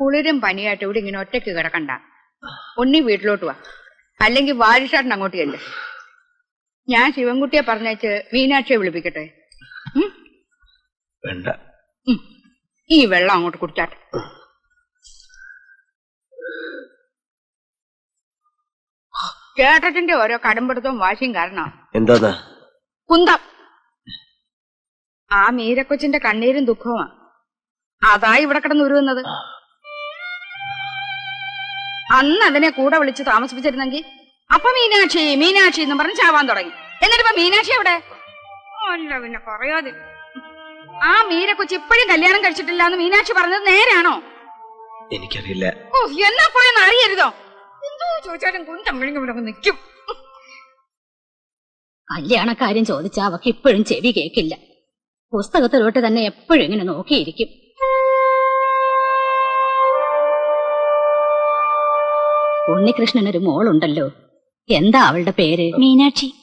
കുളിരും പനിയായിട്ട് ഇവിടെ ഇങ്ങനെ ഒറ്റയ്ക്ക് കിടക്കണ്ട. ഒന്നി വീട്ടിലോട്ട് വാ. അല്ലെങ്കിൽ വാരിഷാട്ടൻ അങ്ങോട്ട് ചെല്ല്. ഞാൻ ശിവൻകുട്ടിയെ പറഞ്ഞേച്ച് മീനാക്ഷിയെ വിളിപ്പിക്കട്ടെ? വേണ്ട. ഈ വെള്ളം അങ്ങോട്ട് കുടിച്ചാട്ടെ. ചേട്ടത്തിന്റെ ഓരോ കടമ്പെടുത്തവും വാശിയും കാരണം. എന്താ കുന്തം. ആ മീരക്കൊച്ചിന്റെ കണ്ണീരും ദുഃഖവുമാ. അതാ ഇവിടെ കിടന്ന് ഉരുവുന്നത് അന്ന് അവനെ കൂടെ വിളിച്ച് താമസിപ്പിച്ചിരുന്നെങ്കിൽ അപ്പൊ മീനാക്ഷി മീനാക്ഷി എന്ന് പറഞ്ഞ് ചാവാൻ തുടങ്ങി. എന്നിട്ട് ഇപ്പൊ മീനാക്ഷി എവിടെ? അല്ല പിന്നെ പറയാതെ ആ മീരക്കൊച്ചി ഇപ്പോഴും കല്യാണം കഴിച്ചിട്ടില്ല എന്ന് മീനാക്ഷി പറഞ്ഞത് നേരാണോ? എനിക്കറിയില്ല. ഓ എന്നാ പോയെന്ന് അറിയരുതോ? എന്തോ ചോദിച്ചാലും കുന്തം വിഴുങ്ങി ഇവിടെ നിൽക്കും കല്യാണക്കാര്യം ചോദിച്ചാ അവക്ക് ഇപ്പോഴും ചെവി കേക്കില്ല. പുസ്തകത്തിലോട്ട് തന്നെ എപ്പോഴും ഇങ്ങനെ നോക്കിയിരിക്കും. ഉണ്ണികൃഷ്ണനൊരു മോളുണ്ടല്ലോ. എന്താ അവളുടെ പേര്? മീനാക്ഷി.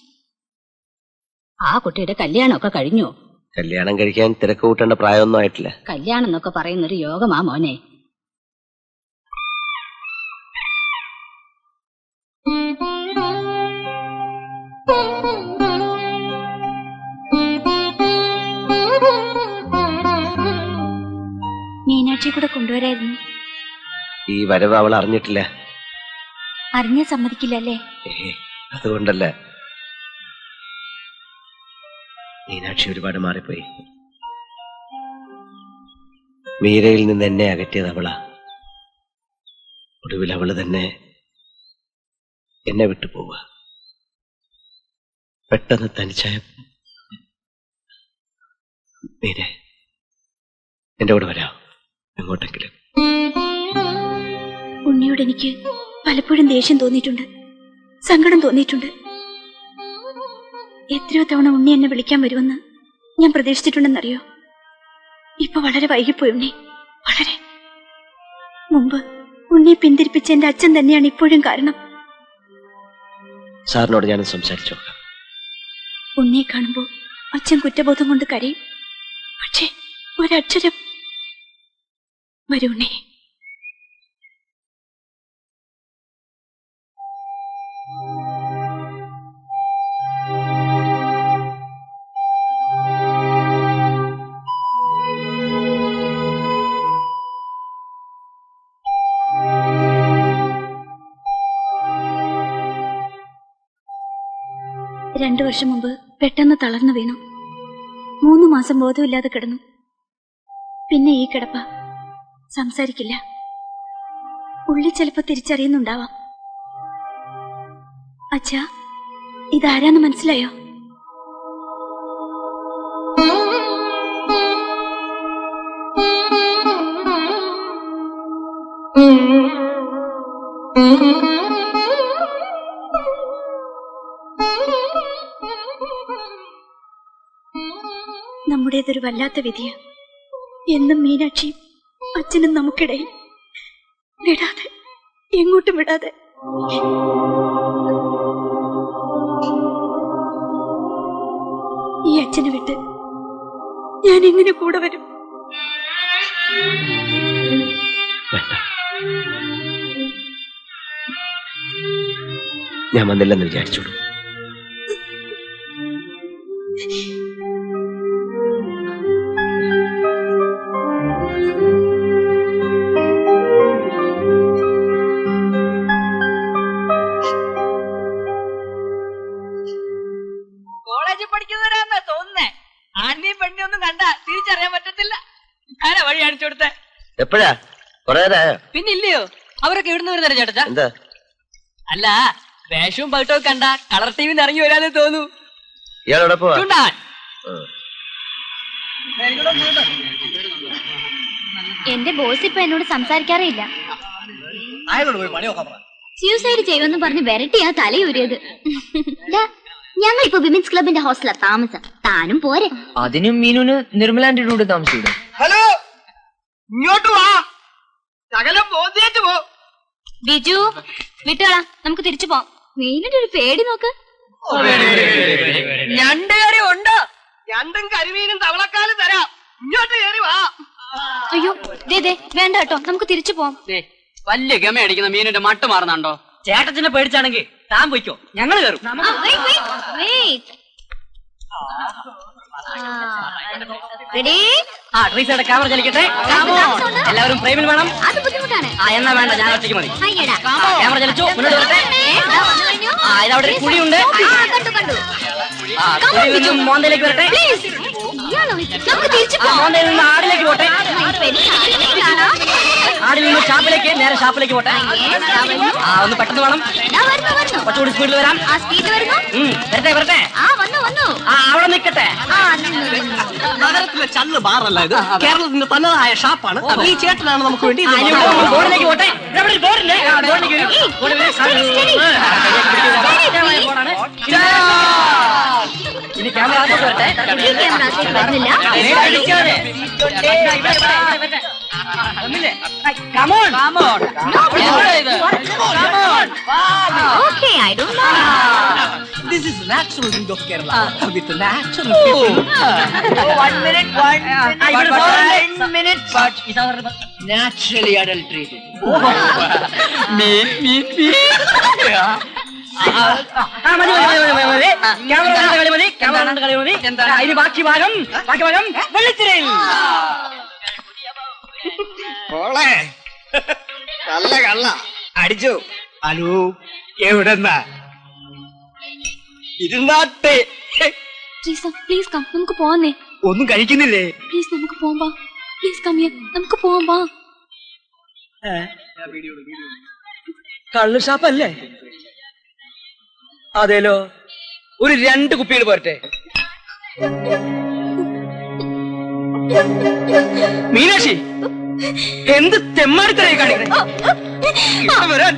ആ കുട്ടിയുടെ കല്യാണമൊക്കെ കഴിഞ്ഞോ? കല്യാണം കഴിക്കാൻ തിരക്ക് കൂട്ടേണ്ട പ്രായമൊന്നും ആയിട്ടില്ല. കല്യാണം എന്നൊക്കെ പറയുന്ന ഒരു യോഗമാ മോനെ. മീനാക്ഷി കൂടെ കൊണ്ടുവരായിരുന്നു. ഈ വരവ് അവൾ അറിഞ്ഞിട്ടില്ല. അറിഞ്ഞ സമ്മതിക്കില്ലല്ലേ? അതുകൊണ്ടല്ല. മീനാക്ഷി ഒരുപാട് മാറിപ്പോയി. മീരയിൽ നിന്ന് എന്നെ അകറ്റിയത് അവളാ. ഒടുവിൽ അവൾ തന്നെ എന്നെ വിട്ടു പോവുക. പെട്ടെന്ന് തനിച്ചായ മീരെ എന്റെ കൂടെ വരാം. എങ്ങോട്ടെങ്കിലും. ഉണ്ണിയോട് എനിക്ക് പലപ്പോഴും ദേഷ്യം തോന്നിയിട്ടുണ്ട്. സങ്കടം തോന്നിയിട്ടുണ്ട്. എത്രയോ തവണ ഉണ്ണി എന്നെ വിളിക്കാൻ വരുമെന്ന് ഞാൻ പ്രതീക്ഷിച്ചിട്ടുണ്ടെന്നറിയോ? ഇപ്പൊ വളരെ വൈകിപ്പോയി ഉണ്ണി. വളരെ. മുമ്പ് ഉണ്ണിയെ പിന്തിരിപ്പിച്ച എന്റെ അച്ഛൻ തന്നെയാണ് ഇപ്പോഴും കാരണം. സാറിനോട് ഞാൻ സംസാരിച്ചു ഉണ്ണിയെ കാണുമ്പോ അച്ഛൻ കുറ്റബോധം കൊണ്ട് കരയും. പക്ഷേ ഒരക്ഷരം. വരൂ ഉണ്ണി. രണ്ടു വർഷം മുമ്പ് പെട്ടെന്ന് തളർന്നു വീണു. മൂന്ന് മാസം ബോധമില്ലാതെ കിടന്നു. പിന്നെ ഈ കിടപ്പ സംസാരിക്കില്ല. ഉള്ളി ചിലപ്പോ തിരിച്ചറിയുന്നുണ്ടാവാം. അച്ഛാ ഇതാരാന്ന് മനസ്സിലായോ? നമ്മുടേതൊരു വല്ലാത്ത വിധിയാ. എന്നും മീനാക്ഷിയും അച്ഛനും നമുക്കിടയിൽ. വിടാതെ എങ്ങോട്ടും വിടാതെ. ഈ അച്ഛനെ വിട്ട് ഞാൻ എങ്ങനെ കൂടെ വരും? ഞാൻ വന്നില്ലെന്ന് വിചാരിച്ചോളൂ. എപ്പോഴാ കൊറേ പിന്നില്ലയോ? അവരൊക്കെ ഇവിടുന്ന് വരുന്നേരം ചേട്ടാ? എന്താ? അല്ല വേഷവും പട്ടവും കണ്ട കളർ ടിവിന്ന് ഇറങ്ങി വരാതെ തോന്നു ഇയാളോടെ പോവാ? ചൂണ്ടാൻ. എന്റെ ബോസ് ഇപ്പൊ എന്നോട് സംസാരിക്കാറില്ല സ്യൂസൈഡ് ചെയ്യുമെന്ന് പറഞ്ഞ് വരട്ടിയാ തലയൂരിയത്. ഞങ്ങൾ ഇപ്പൊ വിമൻസ് ക്ലബിന്റെ ഹോസ്റ്റലാ താമസം. താനും പോരെ. അതിനും മീനുന് നിർമ്മലാന്റെ കൂടെ ഹലോ ഇങ്ങോട്ട് വാ. ശകലം ബോധ്യേറ്റ് പോ. ബിജു വിട്ടോളാം നമുക്ക് തിരിച്ചു പോവാം. മീനിന്റെ ഒരു പേടി നോക്ക്. ഞണ്ട് കറി ഉണ്ടോ. ഞണ്ടും കരിമീനും തവളക്കാലും തരാം. ഇങ്ങോട്ട് കയറി വാ. അയ്യോ ദേ ദേ വേണ്ട കേട്ടോ. നമുക്ക് തിരിച്ചു പോവാം. വലിയ ഗമ അടിക്കുന്ന മീനിന്റെ മട്ട് മാറുന്നുണ്ടോ? ചേട്ടത്തിനെ പേടിച്ചാണെങ്കിൽ താൻ പൊയ്ക്കോ. ഞങ്ങൾ കയറും. റെഡി ആ ട്രീസയുടെ ക്യാമറ ചലിക്കട്ടെ എല്ലാവരും ഫ്രെയിമിൽ വേണം അത് ബുദ്ധിമുട്ടാണ് എന്നാ വേണ്ട ഞാൻ ഒറ്റയ്ക്ക് മതി ക്യാമറ ചലിച്ചു മുന്നോട്ട് വരട്ടെ. ആ ഇതവിടെ ഒരു കുഴിയുണ്ട് ആ, കുഴിയിൽ നിന്നും മോന്തയിലേക്ക് വരട്ടെ മോന്തയിൽ നിന്ന് ആടിലേക്ക് പോട്ടെ? ആടിൽ നിന്ന് ഷാപ്പിലേക്ക് നേരെ ഷാപ്പിലേക്ക് പോട്ടെ. ആ ഒന്ന് പെട്ടെന്ന് വേണം കുറച്ചുകൂടി സ്പീഡിൽ വരാം വരട്ടെ വരട്ടെ ആ അവിടെ നിൽക്കട്ടെ ആ. ചല്ല് ബാറല്ല ഇത്. കേരളത്തിന്റെ തനതായ ഷാപ്പാണ്. ഈ ചേട്ടനാണ് നമുക്ക് വേണ്ടി ബോർഡിലേക്ക് പോട്ടെ. ഇനി ക്യാമറ വരുന്നില്ല okay I don't mind This is natural beauty of Kerala with natural Oh. people. One minute, one minute. ആ, ഇവിടെ one minute. ഇതവരുടെ naturally adulterated. മീൻ മീൻ മീൻ ആ, മതി, മതി, മതി, മതി, മതി. ക്യാമറ കളി മതി ക്യാമറ കളി മതി അതിന് ഇനി ബാക്കി ഭാഗം ബാക്കി ഭാഗം വെള്ളിത്തിരയിൽ മോളെ നല്ല കള്ള. അടിച്ചു. ഹലോ എവിടെന്നാ? ഇരുന്നാട്ടെ. പ്ലീസ് പ്ലീസ് കം നമുക്ക് പോവാന്നേ. ഒന്നും കഴിക്കുന്നില്ലേ? പ്ലീസ് നമുക്ക് പോവാ പ്ലീസ് കം ഹിയർ നമുക്ക് പോവാ കള്ളു ഷാപ്പല്ലേ? അതേലോ. ഒരു രണ്ട് കുപ്പികൾ പോരട്ടെ. മീനാക്ഷി എന്ത് തെമ്മാടിത്തരായി കാണിക്കണേ? വരാൻ.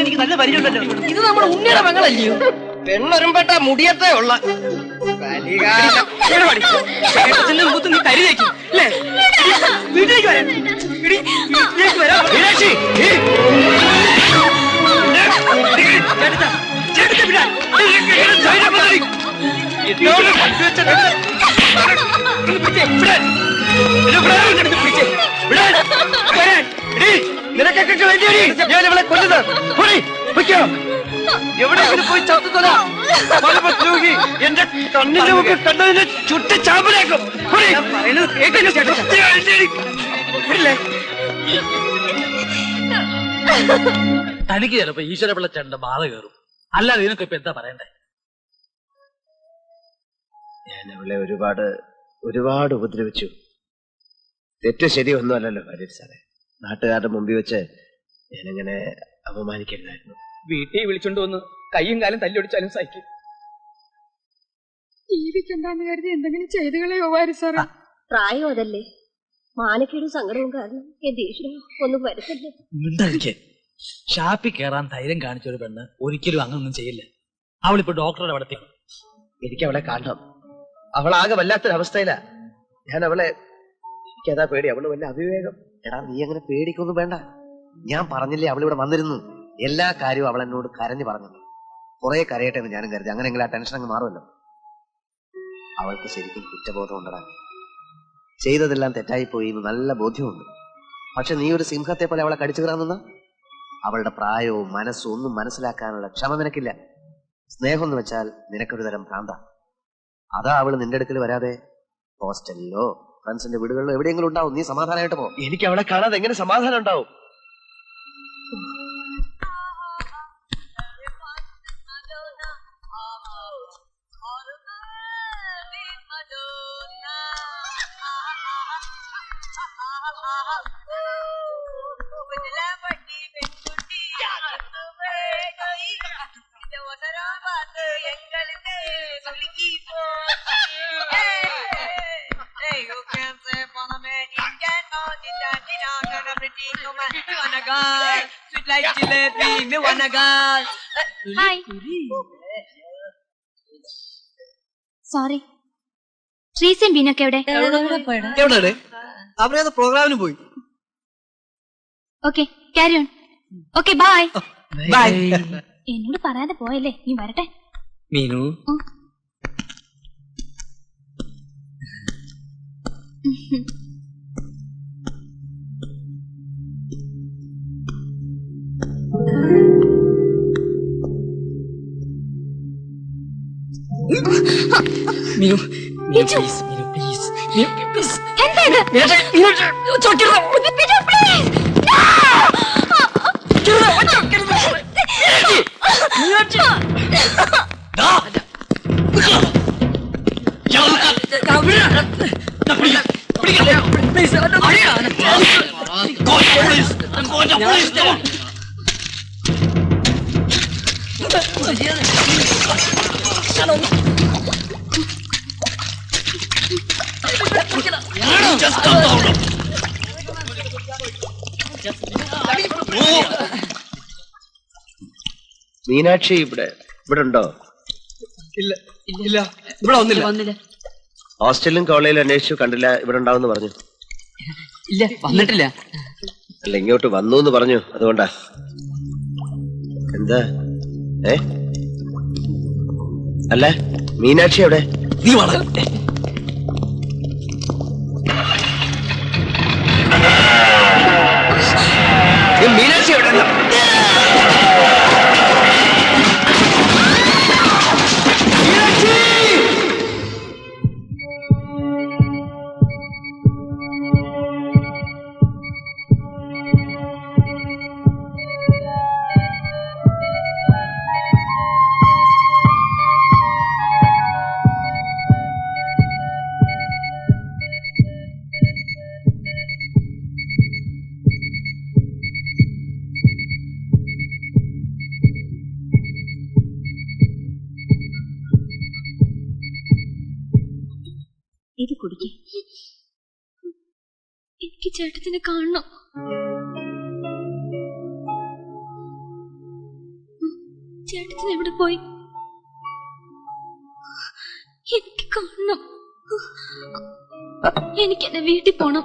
എനിക്ക് നല്ല പരിചയമുണ്ടല്ലോ ഇത് നമ്മുടെ ഉണ്ണിയുടെ മകളല്ലയോ? പെണ്ണൊരുമ്പെട്ട മുടിയത്തേ ഉള്ള. നീ കരി തേക്കും. അല്ലേ? വീട്ടിലേക്ക് വരാൻ എടി, വീട്ടിലേക്ക് വരാൻ നിനക്കൊക്കെ വേണ്ടിയാടി ഞാൻ ഇവളെ കൊല്ലുന്നത്. പോടി, പൊയ്ക്കോ. എവിടെയെങ്കിലും പോയി ചത്തുത്തതാ രോഗി എന്റെ കണ്ണിന്റെ മുമ്പിൽ കണ്ടതിനെ ചുട്ടി ചാമ്പലാക്കും? തനിക്ക് ചിലപ്പോ ഈശ്വരപിള്ള ചേട്ടന്റെ ബാധ കയറും. അല്ലാതെ ഇതിനൊക്കെ ഇപ്പൊ എന്താ പറയണ്ടേ? ഞാൻ അവളെ ഒരുപാട് ഒരുപാട് ഉപദ്രവിച്ചു. തെറ്റ് ശരി ഒന്നുമല്ലല്ലോ ഭാര്യ സാറേ. നാട്ടുകാരുടെ മുമ്പിൽ വെച്ച് ഞാനിങ്ങനെ അപമാനിക്കരുതായിരുന്നു. വീട്ടിൽ വിളിച്ചോണ്ട് വന്ന് കയ്യും കാലും തല്ലൊടിച്ചാലും സഹിക്കും. ജീവിക്കണ്ടെന്ന് കരുതി എന്തെങ്കിലും ചെയ്തു കളയോ വാരി സാറേ പ്രായം അതല്ലേ. മാനക്കേടും സങ്കടവും കാരണം എന്റെ ഈശ്വര ഒന്നും വരുത്തല്ലേ. മിണ്ടഴിക്ക് ഷാപ്പിൽ കയറാൻ ധൈര്യം കാണിച്ച ഒരു പെണ്ണ് ഒരിക്കലും അങ്ങനൊന്നും ചെയ്യില്ല. അവളിപ്പോ ഡോക്ടറുടെ അവിടെ എനിക്ക് അവളെ കാണണം. അവളാകെ വല്ലാത്തൊരവസ്ഥയിലാ. ഞാൻ അവളെ എനിക്കതാ പേടി. അവൾ വല്ല അവിവേകം. എടാ നീ അങ്ങനെ പേടിക്കൊന്നും വേണ്ട. ഞാൻ പറഞ്ഞില്ലേ അവളിവിടെ വന്നിരുന്നു. എല്ലാ കാര്യവും അവൾ എന്നോട് കരഞ്ഞു പറഞ്ഞു കുറെ കരയട്ടെ എന്ന് ഞാനും കരുതി. അങ്ങനെയെങ്കിലും ആ ടെൻഷൻ അങ്ങ് മാറുമല്ലോ. അവൾക്ക് ശരിക്കും കുറ്റബോധം ഉണ്ടടാ. ചെയ്തതെല്ലാം തെറ്റായിപ്പോയി എന്ന് നല്ല ബോധ്യമുണ്ട്. പക്ഷെ നീ ഒരു സിംഹത്തെ പോലെ അവളെ കടിച്ചു കയറാൻ അവളുടെ പ്രായവും മനസ്സും ഒന്നും മനസ്സിലാക്കാനുള്ള ക്ഷമ നിനക്കില്ല. സ്നേഹം എന്ന് വെച്ചാൽ നിനക്കൊരു തരം ഭ്രാന്ത. അതാ അവൾ നിന്റെ അടുക്കൽ വരാതെ. ഹോസ്റ്റലിലോ ഫ്രണ്ട്സിന്റെ വീടുകളിലോ എവിടെയെങ്കിലും ഉണ്ടാവും. നീ സമാധാനമായിട്ട് പോ. എനിക്ക് അവളെ കാണാതെ എങ്ങനെ സമാധാനം ഉണ്ടാവും? ഹായ് സോറി ട്രീസും ബീനൊക്കെ എവിടെ എവിടെ അവരേത് പ്രോഗ്രാമിന് പോയി. Okay carry on okay bye bye എന്നോട് പറയാതെ പോയല്ലേ? നീ വരട്ടെ. Meenu. Meenu Meenu please Meenu please Meenu please എന്താ ഇത് മീനാക്ഷി മീനാക്ഷി ചോട്ടിരുന്നു ബിജു, please. മീനാക്ഷി ഇവിടെ ഇവിടെ ഉണ്ടോ? ഇല്ല ഇല്ല. ഇവിടെ ഒന്നില്ല വന്നില്ല. ഹോസ്റ്റലിലും കോളേജിലും അന്വേഷിച്ചു കണ്ടില്ല ഇവിടെ ഉണ്ടാവും പറഞ്ഞു. ഇല്ല വന്നിട്ടില്ല. അല്ല ഇങ്ങോട്ട് വന്നു എന്ന് പറഞ്ഞു അതുകൊണ്ടാ. എന്താ? ഏ? അല്ല മീനാക്ഷി എവിടെ? നീ വളരെ ഇത് കുടിക്ക്. എനിക്ക് ചേട്ടത്തിനെ കാണണം. ചേട്ടത്തിന് എവിടെ പോയി? എനിക്ക് കാണണം. എനിക്ക് എന്റെ വീട്ടിൽ പോണം.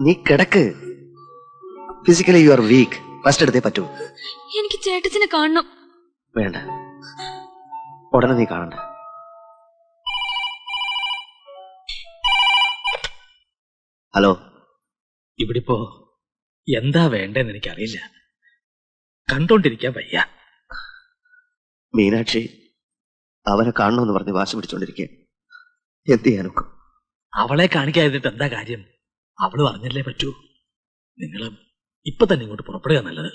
നീ കിടക്ക്. Physically you are weak first എടുത്തേ പറ്റൂ. എനിക്ക് ചേട്ടത്തിനെ കാണണം. വേണ്ട. ഉടനെ നീ കാണണ്ട. ഹലോ. ഇവിടിപ്പോ എന്താ വേണ്ടെന്ന് എനിക്കറിയില്ല. കണ്ടോണ്ടിരിക്കാൻ വയ്യ. മീനാക്ഷി അവനെ കാണണമെന്ന് പറഞ്ഞ് വാശി പിടിച്ചോണ്ടിരിക്കുക എന്ത് ചെയ്യാനൊക്കെ അവളെ കാണിക്കാതിട്ട് എന്താ കാര്യം? അവൾ പറഞ്ഞല്ലേ പറ്റൂ. നിങ്ങളും ഇപ്പൊ തന്നെ ഇങ്ങോട്ട് പുറപ്പെടുക നല്ലത്.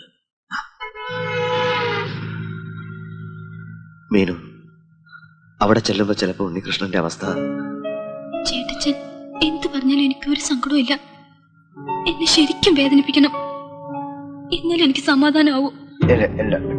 മീനു അവിടെ ചെല്ലുമ്പോ ചിലപ്പോ ഉണ്ണികൃഷ്ണന്റെ അവസ്ഥ. ചേട്ടച്ചൻ എന്ത് പറഞ്ഞാലും എനിക്ക് ഒരു സങ്കടവും എന്നെ ശരിക്കും വേദനിപ്പിക്കണം. എന്നാലും എനിക്ക് സമാധാനമാവും. എല്ല-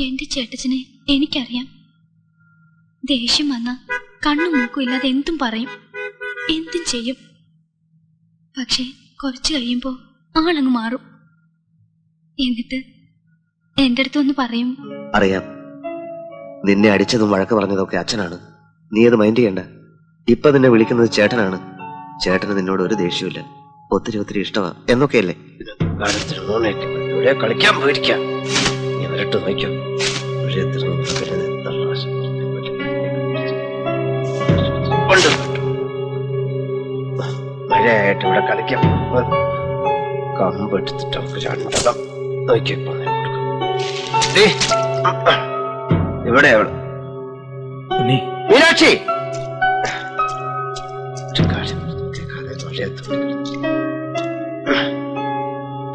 എന്റെ ചേട്ടച്ചനെ എനിക്കറിയാം. ദേഷ്യം വന്ന കണ്ണും മൂക്കും ഇല്ലാതെ എന്തും പറയും. എന്തും ചെയ്യും? പക്ഷേ കുറച്ചു കഴിയുമ്പോ ആളങ്ങ് മാറും. എന്നിട്ട് എന്റെ അടുത്ത് ഒന്ന് പറയും. അറിയാം. നിന്നെ അടിച്ചതും വഴക്ക് പറഞ്ഞതൊക്കെ അച്ഛനാണ്. നീ അത് മൈൻഡ് ചെയ്യണ്ട. ഇപ്പൊ നിന്നെ വിളിക്കുന്നത് ചേട്ടനാണ്. ചേട്ടന് നിന്നോട് ഒരു ദേഷ്യമില്ല ഒത്തിരി ഒത്തിരി ഇഷ്ടമാ എന്നൊക്കെയല്ലേ? കളിക്കാൻ പോയിരിക്കാം. നീ വരട്ട് നോക്കാം മഴയായിട്ട് ഇവിടെ കളിക്കാം. കമ്പെടുത്തിട്ട് നമുക്ക് രണ്ടെണ്ണം നോക്കിയപ്പോ ഇവിടെ അവൾ. മീനാക്ഷി!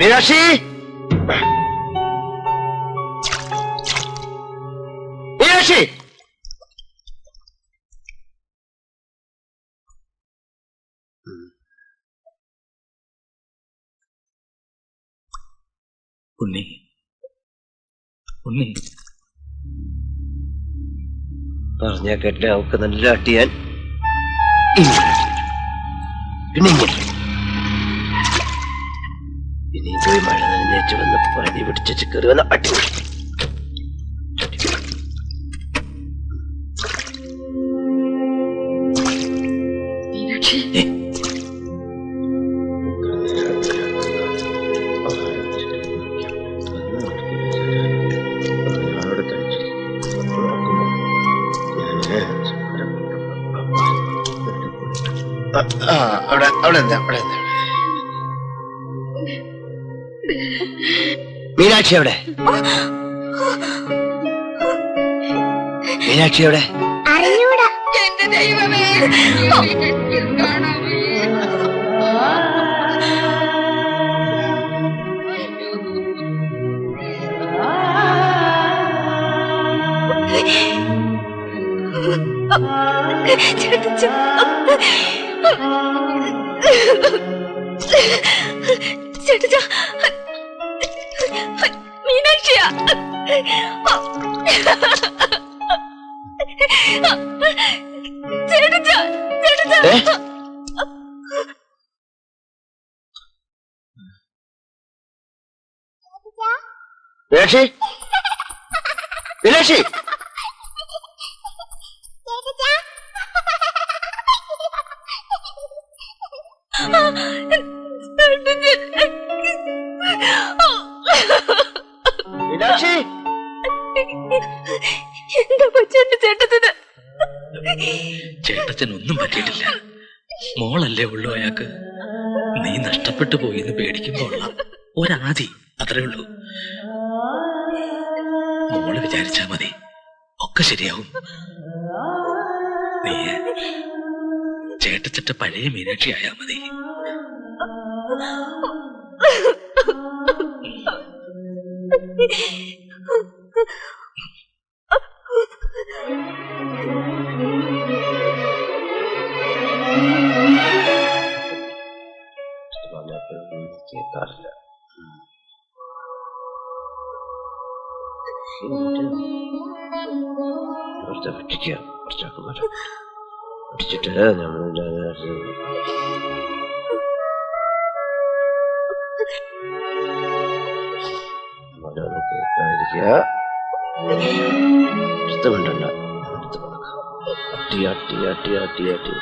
മീനാക്ഷി! ഉണ്ണി. ഉണ്ണി. പറഞ്ഞ കേട്ടില്ല അവക്ക് നല്ല അട്ടിയാൻ ഇനി പോയി മഴ നനഞ്ഞേച്ച് വന്ന് പണി പിടിച്ചു കയറി വന്ന അടി മീനാക്ഷി എവിടെ? മീനാക്ഷി എവിടെ? എന്റെ ദൈവമേ. ചേട്ടാ. മീനാക്ഷിയാ ചേട്ടാ ചേട്ടത്തിന്. ചേട്ടച്ചൻ ഒന്നും പറ്റിയിട്ടില്ല. മോളല്ലേ ഉള്ളൂ അയാൾക്ക്. നീ നഷ്ടപ്പെട്ടു പോയി എന്ന് പേടിക്കുമ്പോൾ ഒരാതി അത്രേ ഉള്ളൂ. മോൾ വിചാരിച്ചാ മതി. ഒക്കെ ശരിയാവും. നീ ചേട്ടച്ചറ്റ പഴയ മീനാക്ഷി ആയാ മതി. Semuanya berwujud Terus kita? കേൾക്കാതിരിക്കുക ഇഷ്ടമുണ്ടല്ല അട്ടി അട്ടി അട്ടി അട്ടി അട്ടി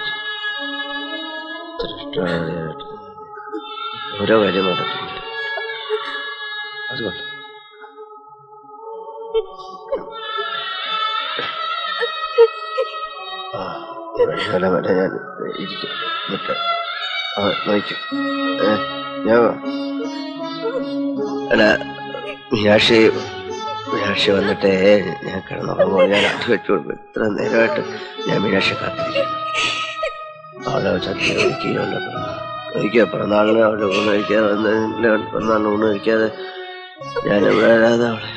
ഓരോ കാര്യം നടക്കുന്നില്ല അതുകൊണ്ട് ഇന്നലെ വരെ ഞാൻ ഇരിക്കും. എന്നിട്ട് ആ നോക്കും. ഞാൻ അല്ല മീനാക്ഷി മീനാക്ഷി വന്നിട്ടേ ഞാൻ കിടന്നുറങ്ങുമ്പോൾ ഞാൻ അടി വെച്ചു കൊടുക്കും. ഇത്ര നേരമായിട്ട് ഞാൻ മീനാക്ഷി കാത്തിരിക്കുന്നു. അവളെ ഒരിക്കൽ പിറന്നാളിന് അവളുടെ ഊണ് കഴിക്കാതെ പിറന്നാളിന് ഊണ് കഴിക്കാതെ ഞാൻ എവിടെ അവളെ